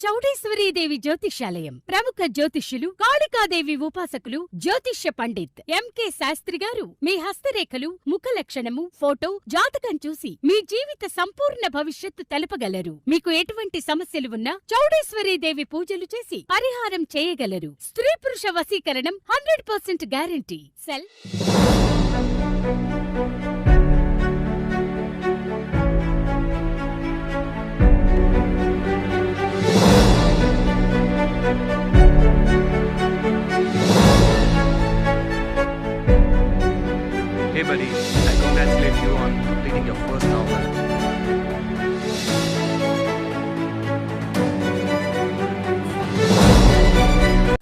చౌడేశ్వరీదేవి జ్యోతిష్యాలయం ప్రముఖ జ్యోతిష్యులు కాళికాదేవి ఉపాసకులు జ్యోతిష్య పండిత్ ఎంకే శాస్త్రి గారు. మీ హస్తరేఖలు ముఖ లక్షణము ఫోటో జాతకం చూసి మీ జీవిత సంపూర్ణ భవిష్యత్తు తెలపగలరు. మీకు ఎటువంటి సమస్యలు ఉన్నా చౌడేశ్వరీదేవి పూజలు చేసి పరిహారం చేయగలరు. స్త్రీ పురుష వశీకరణం hundred percent guarantee. Cell Buddy, I congratulate you on completing your first novel.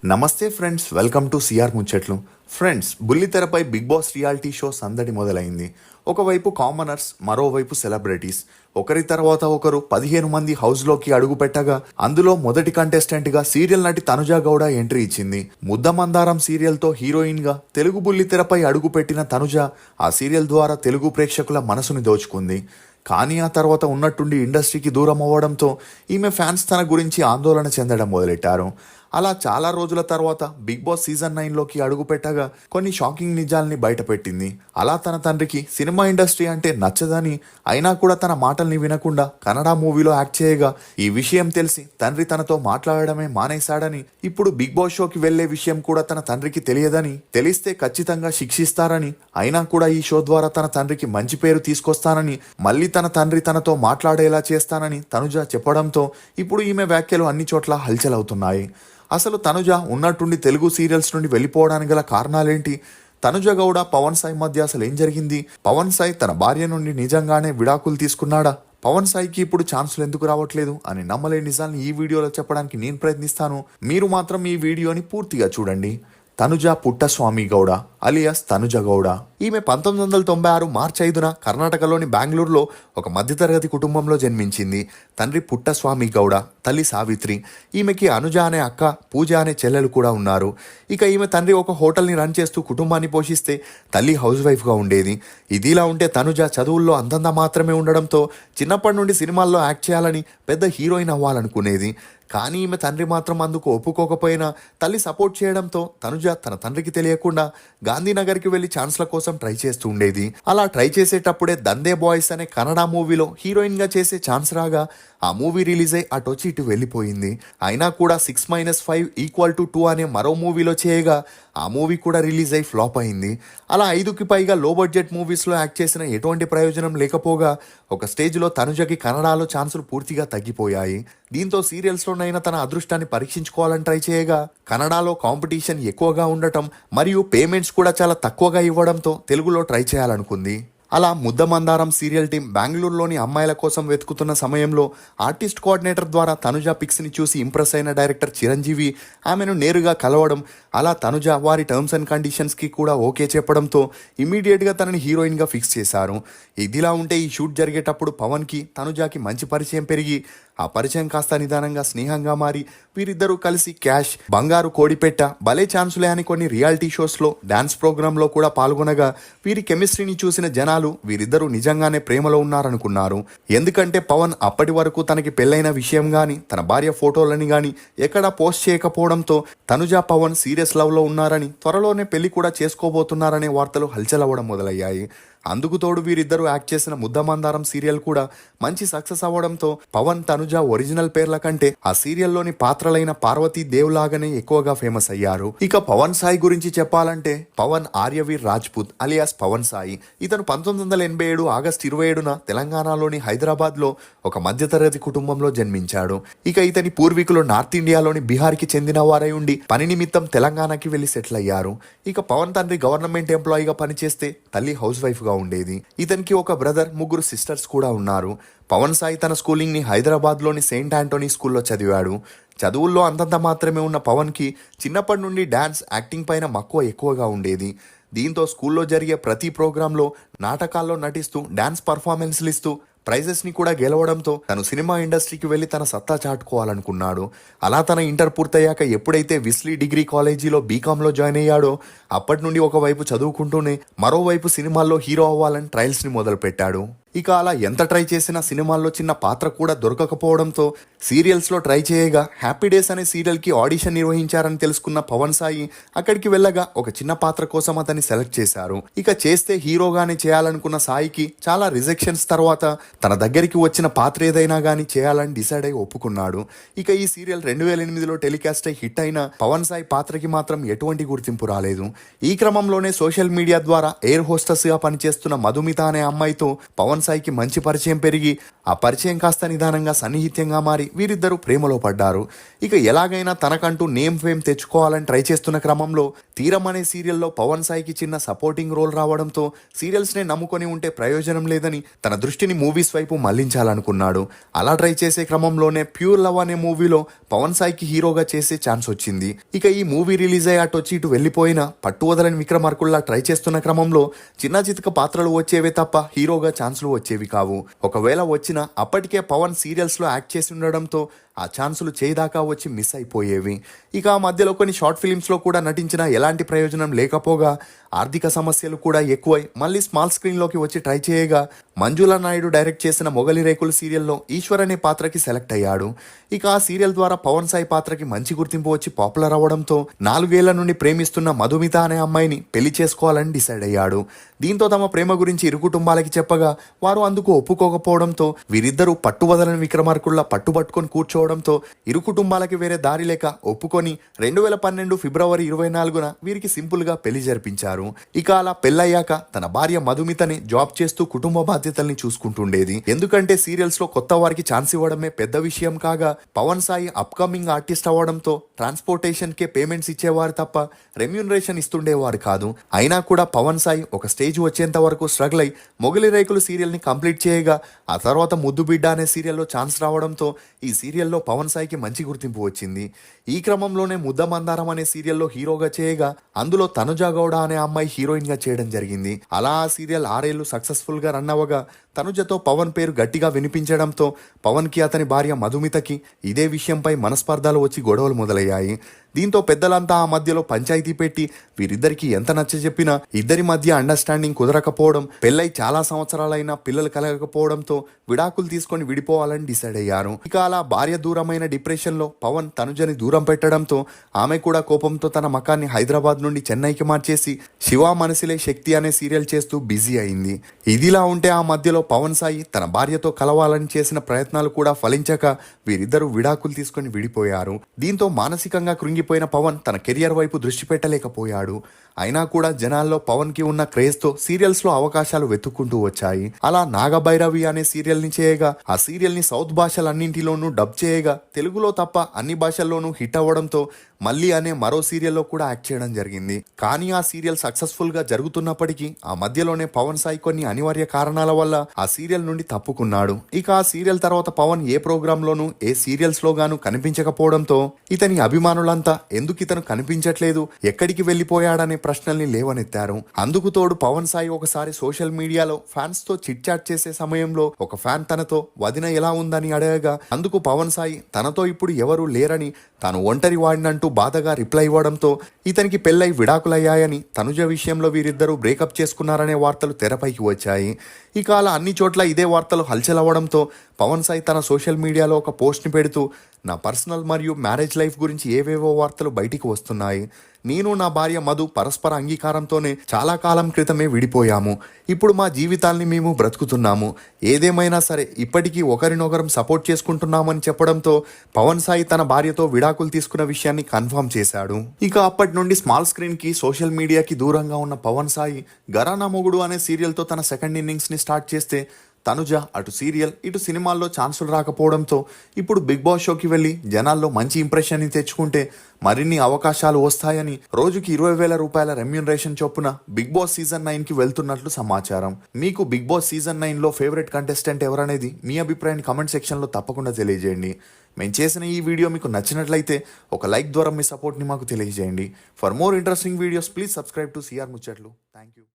నమస్తే friends welcome to CR Muchatlu. Friends బుల్లితెరపై Bigg Boss reality show సందడి మొదలైంది. ఒకవైపు కామనర్స్ మరోవైపు సెలబ్రిటీస్. ఒకరి తర్వాత ఒకరు పదిహేను మంది హౌస్లోకి అడుగు పెట్టగా అందులో మొదటి కంటెస్టెంట్గా సీరియల్ నటి తనుజా గౌడ ఎంట్రీ ఇచ్చింది. ముద్దమందారం సీరియల్తో హీరోయిన్గా తెలుగు బుల్లితెరపై అడుగుపెట్టిన తనుజ ఆ సీరియల్ ద్వారా తెలుగు ప్రేక్షకుల మనసుని దోచుకుంది. కానీ ఆ తర్వాత ఉన్నట్టుండి ఇండస్ట్రీకి దూరం అవ్వడంతో ఈమె ఫ్యాన్స్ తన గురించి ఆందోళన చెందడం మొదలెట్టారు. అలా చాలా రోజుల తర్వాత బిగ్ బాస్ సీజన్ నైన్లోకి అడుగుపెట్టగా కొన్ని షాకింగ్ నిజాల్ని బయటపెట్టింది. అలా తన తండ్రికి సినిమా ఇండస్ట్రీ అంటే నచ్చదని అయినా కూడా తన మాటల్ని వినకుండా కన్నడ మూవీలో యాక్ట్ చేయగా ఈ విషయం తెలిసి తండ్రి తనతో మాట్లాడడమే మానేశాడని ఇప్పుడు బిగ్ బాస్ షోకి వెళ్ళే విషయం కూడా తన తండ్రికి తెలియదని తెలిస్తే ఖచ్చితంగా శిక్షిస్తారని అయినా కూడా ఈ షో ద్వారా తన తండ్రికి మంచి పేరు తీసుకొస్తానని మళ్ళీ తన తండ్రి తనతో మాట్లాడేలా చేస్తానని తనుజ చెప్పడంతో ఇప్పుడు ఈమె వ్యాఖ్యలు అన్ని చోట్ల హల్చల్ అవుతున్నాయి అసలు తనుజ ఉన్నట్టుండి తెలుగు సీరియల్స్ నుండి వెళ్ళిపోవడానికి గల కారణాలేంటి? తనుజ గౌడ పవన్ సాయి మధ్య అసలు ఏం జరిగింది? పవన్ సాయి తన భార్య నుండి నిజంగానే విడాకులు తీసుకున్నాడా? పవన్ సాయికి ఇప్పుడు ఛాన్సులు ఎందుకు రావట్లేదు అని నమ్మలేని నిజాన్ని ఈ వీడియోలో చెప్పడానికి నేను ప్రయత్నిస్తాను. మీరు మాత్రం ఈ వీడియోని పూర్తిగా చూడండి. తనుజ పుట్టస్వామి గౌడ అలియాస్ తనుజ గౌడ. ఈమె పంతొమ్మిది వందల తొంభై ఆరు మార్చి ఐదున కర్ణాటకలోని బెంగళూరులో ఒక మధ్యతరగతి కుటుంబంలో జన్మించింది. తండ్రి పుట్టస్వామి గౌడ తల్లి సావిత్రి. ఈమెకి అనుజ అనే అక్క పూజ అనే చెల్లెలు కూడా ఉన్నారు. ఇక ఈమె తండ్రి ఒక హోటల్ని రన్ చేస్తూ కుటుంబాన్ని పోషిస్తే తల్లి హౌస్ వైఫ్గా ఉండేది. ఇదిలా ఉంటే తనుజ చదువుల్లో అంతంత మాత్రమే ఉండడంతో చిన్నప్పటి నుండి సినిమాల్లో యాక్ట్ చేయాలని పెద్ద హీరోయిన్ అవ్వాలనుకునేది. కానీ ఈమె తండ్రి మాత్రం అందుకు ఒప్పుకోకపోయినా తల్లి సపోర్ట్ చేయడంతో తనుజ తన తండ్రికి తెలియకుండా గాంధీనగర్కి వెళ్ళి ఛాన్స్ల కోసం ట్రై చేస్తూ ఉండేది. అలా ట్రై చేసేటప్పుడే దందే బాయ్స్ అనే కన్నడ మూవీలో హీరోయిన్గా చేసే ఛాన్స్ రాగా ఆ మూవీ రిలీజ్ అయి అటొచ్చి ఇటు వెళ్ళిపోయింది. అయినా కూడా six minus five equal to two అనే మరో మూవీలో చేయగా ఆ మూవీ కూడా రిలీజ్ అయి ఫ్లాప్ అయింది. అలా ఐదుకి పైగా లో బడ్జెట్ మూవీస్లో యాక్ట్ చేసిన ఎటువంటి ప్రయోజనం లేకపోగా ఒక స్టేజ్లో తనుజకి కన్నడలో ఛాన్సులు పూర్తిగా తగ్గిపోయాయి. దీంతో సీరియల్స్లోనైనా తన అదృష్టాన్ని పరీక్షించుకోవాలని ట్రై చేయగా కన్నడలో కాంపిటీషన్ ఎక్కువగా ఉండటం మరియు పేమెంట్స్ కూడా చాలా తక్కువగా ఇవ్వడంతో తెలుగులో ట్రై చేయాలనుకుంది. అలా ముద్దమందారం సీరియల్ టీం బెంగళూరులోని అమ్మాయిల కోసం వెతుకుతున్న సమయంలో ఆర్టిస్ట్ కోఆర్డినేటర్ ద్వారా తనుజ పిక్స్ని చూసి ఇంప్రెస్ అయిన డైరెక్టర్ చిరంజీవి ఆమెను నేరుగా కలవడం అలా తనుజ వారి టర్మ్స్ అండ్ కండిషన్స్కి కూడా ఓకే చెప్పడంతో ఇమీడియట్గా తనని హీరోయిన్గా ఫిక్స్ చేశారు. ఇదిలా ఉంటే ఈ షూట్ జరిగేటప్పుడు పవన్కి తనుజాకి మంచి పరిచయం పెరిగి ఆ పరిచయం కాస్త నిదానంగా స్నేహంగా మారి వీరిద్దరూ కలిసి క్యాష్ బంగారు కోడిపెట్ట భలే ఛాన్సులే అని కొన్ని రియాలిటీ షోస్లో డ్యాన్స్ ప్రోగ్రాంలో కూడా పాల్గొనగా వీరి కెమిస్ట్రీని చూసిన జనాలు వీరిద్దరూ నిజంగానే ప్రేమలో ఉన్నారనుకున్నారు. ఎందుకంటే పవన్ అప్పటి వరకు తనకి పెళ్ళైన విషయం గాని తన భార్య ఫోటోలని గాని ఎక్కడా పోస్ట్ చేయకపోవడంతో తనుజ పవన్ సీరియస్ లవ్లో ఉన్నారని త్వరలోనే పెళ్ళి కూడా చేసుకోబోతున్నారనే వార్తలు హల్చలవ్వడం మొదలయ్యాయి. అందుకు తోడు వీరిద్దరూ యాక్ట్ చేసిన ముద్దమందారం సీరియల్ కూడా మంచి సక్సెస్ అవ్వడంతో పవన్ తనుజ ఒరిజినల్ పేర్ల కంటే ఆ సీరియల్లోని పాత్రలైన పార్వతీ దేవ్ లాగానే ఎక్కువగా ఫేమస్ అయ్యారు. ఇక పవన్ సాయి గురించి చెప్పాలంటే పవన్ ఆర్యవీర్ రాజ్పుత్ అలియాస్ పవన్ సాయి. ఇతను పంతొమ్మిది వందల ఎనభై ఏడు ఆగస్టు ఇరవై ఏడున తెలంగాణలోని హైదరాబాద్లో ఒక మధ్యతరగతి కుటుంబంలో జన్మించాడు. ఇక ఇతని పూర్వీకులు నార్త్ ఇండియాలోని బీహార్కి చెందిన వారై ఉండి పని నిమిత్తం తెలంగాణకి వెళ్ళి సెటిల్ అయ్యారు. ఇక పవన్ తండ్రి గవర్నమెంట్ ఎంప్లాయీగా పనిచేస్తే తల్లి హౌస్ వైఫ్ గా ఉండేది. ఇతనికి ఒక బ్రదర్ ముగ్గురు సిస్టర్స్ కూడా ఉన్నారు. పవన్ సాయి తన స్కూలింగ్ని హైదరాబాద్లోని సెయింట్ ఆంటోనీ స్కూల్లో చదివాడు. చదువుల్లో అంతంత మాత్రమే ఉన్న పవన్కి చిన్నప్పటి నుండి డాన్స్ యాక్టింగ్ పైన మక్కువ ఎక్కువగా ఉండేది. దీంతో స్కూల్లో జరిగే ప్రతి ప్రోగ్రాంలో నాటకాల్లో నటిస్తూ డాన్స్ పర్ఫార్మెన్స్లు ఇస్తూ ప్రైజెస్ని కూడా గెలవడంతో తను సినిమా ఇండస్ట్రీకి వెళ్ళి తన సత్తా చాటుకోవాలనుకున్నాడు. అలా తన ఇంటర్ పూర్తయ్యాక ఎప్పుడైతే విస్లీ డిగ్రీ కాలేజీలో బీకామ్లో జాయిన్ అయ్యాడో అప్పటి నుండి ఒకవైపు చదువుకుంటూనే మరోవైపు సినిమాల్లో హీరో అవ్వాలని ట్రయల్స్ని మొదలు పెట్టాడు ఇక అలా ఎంత ట్రై చేసినా సినిమాల్లో చిన్న పాత్ర కూడా దొరకకపోవడంతో సీరియల్స్లో ట్రై చేయగా హ్యాపీ డేస్ అనే సీరియల్కి ఆడిషన్ నిర్వహించారని తెలుసుకున్న పవన్ సాయి అక్కడికి వెళ్ళగా ఒక చిన్న పాత్ర కోసం అతన్ని సెలెక్ట్ చేశారు. ఇక చేస్తే హీరోగానే చేయాలనుకున్న సాయికి చాలా రిజెక్షన్స్ తర్వాత తన దగ్గరికి వచ్చిన పాత్ర ఏదైనా గానీ చేయాలని డిసైడ్ అయి ఒప్పుకున్నాడు. ఇక ఈ సీరియల్ రెండు వేల ఎనిమిదిలో టెలికాస్ట్ అయి హిట్ అయిన పవన్ సాయి పాత్రకి మాత్రం ఎటువంటి గుర్తింపు రాలేదు. ఈ క్రమంలోనే సోషల్ మీడియా ద్వారా ఎయిర్ హోస్టెస్గా పనిచేస్తున్న మధుమిత అనే అమ్మాయితో పవన్ సాయికి మంచి పరిచయం పెరిగి ఆ పరిచయం కాస్త నిదానంగా సన్నిహిత్యంగా మారి వీరిద్దరూ ప్రేమలో పడ్డారు. ఇక ఎలాగైనా తనకంటూ నేమ్ ఫేమ్ తెచ్చుకోవాలని ట్రై చేస్తున్న క్రమంలో తీరం అనే సీరియల్లో పవన్ సాయికి చిన్న సపోర్టింగ్ రోల్ రావడంతో సీరియల్స్నే నమ్ముకొని ఉంటే ప్రయోజనం లేదని తన దృష్టిని మూవీస్ వైపు మళ్ళించాలనుకున్నాడు. అలా ట్రై చేసే క్రమంలోనే ప్యూర్ లవ్ అనే మూవీలో పవన్ సాయికి హీరోగా చేసే ఛాన్స్ వచ్చింది. ఇక ఈ మూవీ రిలీజ్ అయ్యి అటు వచ్చి ఇటు వెళ్ళిపోయిన పట్టు వదలని విక్రమార్కుల్లా ట్రై చేస్తున్న క్రమంలో చిన్న చితక పాత్రలు వచ్చేవే తప్ప హీరోగా ఛాన్స్లు వచ్చేవి కావు. ఒకవేళ వచ్చినా అప్పటికే పవన్ సీరియల్స్లో యాక్ట్ చేసి ఉండడంతో ఆ ఛాన్సులు చేయిదాకా వచ్చి మిస్ అయిపోయేవి. ఇక ఆ మధ్యలో కొన్ని షార్ట్ ఫిలిమ్స్లో కూడా నటించిన ఎలాంటి ప్రయోజనం లేకపోగా ఆర్థిక సమస్యలు కూడా ఎక్కువై మళ్ళీ స్మాల్ స్క్రీన్లోకి వచ్చి ట్రై చేయగా మంజులా నాయుడు డైరెక్ట్ చేసిన మొగలి రేకులు సీరియల్లో ఈశ్వర్ అనే పాత్రకి సెలెక్ట్ అయ్యాడు. ఇక ఆ సీరియల్ ద్వారా పవన్ సాయి పాత్రకి మంచి గుర్తింపు వచ్చి పాపులర్ అవ్వడంతో నాలుగేళ్ళ నుండి ప్రేమిస్తున్న మధుమిత అనే అమ్మాయిని పెళ్ళి చేసుకోవాలని డిసైడ్ అయ్యాడు. దీంతో తమ ప్రేమ గురించి ఇరు కుటుంబాలకి చెప్పగా వారు అందుకు ఒప్పుకోకపోవడంతో వీరిద్దరూ పట్టువదలని విక్రమార్కుల్లా పట్టుబట్టుకొని కూర్చోవడంతో ఇరు కుటుంబాలకి వేరే దారి లేక ఒప్పుకొని రెండు వేల పన్నెండు ఫిబ్రవరి ఇరవై నాలుగున వీరికి సింపుల్గా పెళ్ళి జరిపించారు. ఇక అలా పెళ్ళయ్యాక తన భార్య మధుమితని జాబ్ చేస్తూ కుటుంబ బాధ్యతల్ని చూసుకుంటుండేది. ఎందుకంటే సీరియల్స్లో కొత్త వారికి ఛాన్స్ ఇవ్వడమే పెద్ద విషయం కాగా పవన్ సాయి అప్కమింగ్ ఆర్టిస్ట్ అవ్వడంతో ట్రాన్స్పోర్టేషన్ కే పేమెంట్స్ ఇచ్చేవారు తప్ప రెమ్యూనరేషన్ ఇస్తుండేవారు కాదు. అయినా కూడా పవన్ సాయి ఒక స్టేజ్ వచ్చేంత వరకు స్ట్రగుల్ అయి మొగలి రేకులు సీరియల్ని కంప్లీట్ చేయగా ఆ తర్వాత ముద్దు బిడ్డ అనే సీరియల్లో ఛాన్స్ రావడంతో ఈ సీరియల్లో పవన్ సాయికి మంచి గుర్తింపు వచ్చింది. ఈ క్రమంలోనే ముద్ద మందారం అనే సీరియల్లో హీరోగా చేయగా అందులో తనుజా గౌడ అనే అమ్మాయి హీరోయిన్గా చేయడం జరిగింది. అలా ఆ సీరియల్ ఆరేళ్ళు సక్సెస్ఫుల్గా రన్ అవ్వగా తనుజతో పవన్ పేరు గట్టిగా వినిపించడంతో పవన్కి అతని భార్య మధుమితకి ఇదే విషయంపై మనస్పర్ధాలు వచ్చి గొడవలు మొదలయ్యాయి. దీంతో పెద్దలంతా ఆ మధ్యలో పంచాయతీ పెట్టి వీరిద్దరికి ఎంత నచ్చ చెప్పినా ఇద్దరి మధ్య అండర్స్టాండింగ్ కుదరకపోవడం పెళ్ళై చాలా సంవత్సరాలైనా పిల్లలు కలగకపోవడంతో విడాకులు తీసుకొని విడిపోవాలని డిసైడ్ అయ్యారు. ఇక అలా భార్య దూరమైన డిప్రెషన్లో పవన్ తనుజని దూరం పెట్టడంతో ఆమె కూడా కోపంతో తన మకాన్ని హైదరాబాద్ నుండి చెన్నైకి మార్చేసి శివ మనసులే శక్తి అనే సీరియల్ చేస్తూ బిజీ అయింది. ఇదిలా ఉంటే ఆ మధ్యలో పవన్ సాయి తన భార్యతో కలవాలని చేసిన ప్రయత్నాలు కూడా ఫలించక వీరిద్దరూ విడాకులు తీసుకొని విడిపోయారు. దీంతో మానసికంగా కృంగిపోయిన పవన్ తన కెరియర్ వైపు దృష్టి పెట్టలేకపోయాడు. అయినా కూడా జనాల్లో పవన్కి ఉన్న క్రేజ్తో సీరియల్స్లో అవకాశాలు వెతుక్కుంటూ వచ్చాయి. అలా నాగభైరవి అనే సీరియల్ని చేయగా ఆ సీరియల్ని సౌత్ భాషలన్నింటిలోనూ డబ్ చేయగా తెలుగులో తప్ప అన్ని భాషల్లోనూ హిట్ అవ్వడంతో మళ్ళీ అనే మరో సీరియల్లో కూడా యాక్ట్ చేయడం జరిగింది. కానీ ఆ సీరియల్ సక్సెస్ఫుల్గా జరుగుతున్నప్పటికీ ఆ మధ్యలోనే పవన్ సాయి కొన్ని అనివార్య కారణాల వల్ల ఆ సీరియల్ నుండి తప్పుకున్నాడు. ఇక ఆ సీరియల్ తర్వాత పవన్ ఏ ప్రోగ్రాంలోనూ ఏ సీరియల్స్లో గాను కనిపించకపోవడంతో ఇతని అభిమానులంతా ఎందుకు ఇతను కనిపించట్లేదు ఎక్కడికి వెళ్ళిపోయాడనే ప్రశ్నల్ని లేవనెత్తారు. అందుకు తోడు పవన్ సాయి ఒకసారి సోషల్ మీడియాలో ఫ్యాన్స్తో చిట్ చాట్ చేసే సమయంలో ఒక ఫ్యాన్ తనతో వదిన ఎలా ఉందని అడగగా అందుకు పవన్ సాయి తనతో ఇప్పుడు ఎవరూ లేరని తాను ఒంటరి వాడినంటూ బాధగా రిప్లై ఇవ్వడంతో ఇతనికి పెళ్ళై విడాకులయ్యాయని తనుజ విషయంలో వీరిద్దరూ బ్రేకప్ చేసుకున్నారనే వార్తలు తెరపైకి వచ్చాయి. ఇక అలా అన్ని చోట్ల ఇదే వార్తలు హల్చల్ అవ్వడంతో పవన్ సాయి తన సోషల్ మీడియాలో ఒక పోస్ట్ని పెడుతూ నా పర్సనల్ మరియు మ్యారేజ్ లైఫ్ గురించి ఏవేవో వార్తలు బయటికి వస్తున్నాయి. నేను నా భార్య మధు పరస్పర అంగీకారంతోనే చాలా కాలం క్రితమే విడిపోయాము. ఇప్పుడు మా జీవితాల్ని మేము బ్రతుకుతున్నాము. ఏదేమైనా సరే ఇప్పటికీ ఒకరినొకరం సపోర్ట్ చేసుకుంటున్నామని చెప్పడంతో పవన్ సాయి తన భార్యతో విడాకులు తీసుకున్న విషయాన్ని కన్ఫర్మ్ చేశాడు. ఇక అప్పటి నుండి స్మాల్ స్క్రీన్కి సోషల్ మీడియాకి దూరంగా ఉన్న పవన్ సాయి గరానా మొగుడు అనే సీరియల్తో తన సెకండ్ ఇన్నింగ్స్ని స్టార్ట్ చేస్తే తనుజ అటు సీరియల్ ఇటు సినిమాల్లో ఛాన్సులు రాకపోవడంతో ఇప్పుడు బిగ్ బాస్ షోకి వెళ్ళి జనాల్లో మంచి ఇంప్రెషన్ని తెచ్చుకుంటే మరిన్ని అవకాశాలు వస్తాయని రోజుకి ఇరవై వేల రూపాయల రెమ్యూనరేషన్ చొప్పున బిగ్ బాస్ సీజన్ నైన్కి వెళ్తున్నట్లు సమాచారం. మీకు బిగ్ బాస్ సీజన్ నైన్లో ఫేవరెట్ కంటెస్టెంట్ ఎవరనేది మీ అభిప్రాయాన్ని కమెంట్ సెక్షన్లో తప్పకుండా తెలియజేయండి. మేము చేసిన ఈ వీడియో మీకు నచ్చినట్లయితే ఒక లైక్ ద్వారా మీ సపోర్ట్ని మాకు తెలియజేయండి. For more interesting videos please subscribe to CR Muchatlu thank you